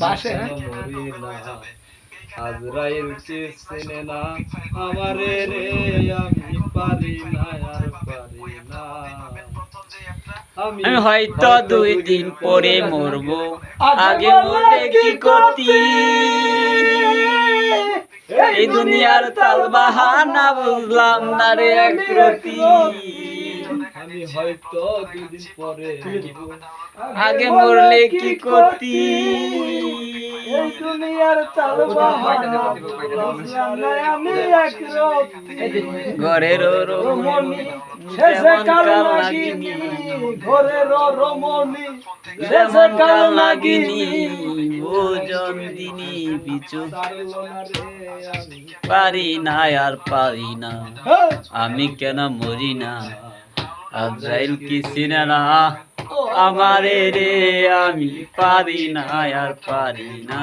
বাসে, মরি না আজরাইল কে চেনে না? আমারে রে আমি পারি না আর পারি না। আমি হয়তো দুই দিন পরে মরবো। আগে মরে কি করতি? এই দুনিয়ার তাল বাহানা বুঝলাম না রে একরতি আমি হয়তো দুদিন পরে আগে মরলে কি করতি? এই দুনিয়ার আমি। ঘরের রমণী শেষে কাল লাগিনি ঘরের রমণী শেষে কাল লাগিনি ভোজন দিনী পিছু পারি না আর পারি না। হ্যাঁ। আমি কেন মরি না? আজরাইল কি চিনে আমারে রে আমি পারি না আর পারি না।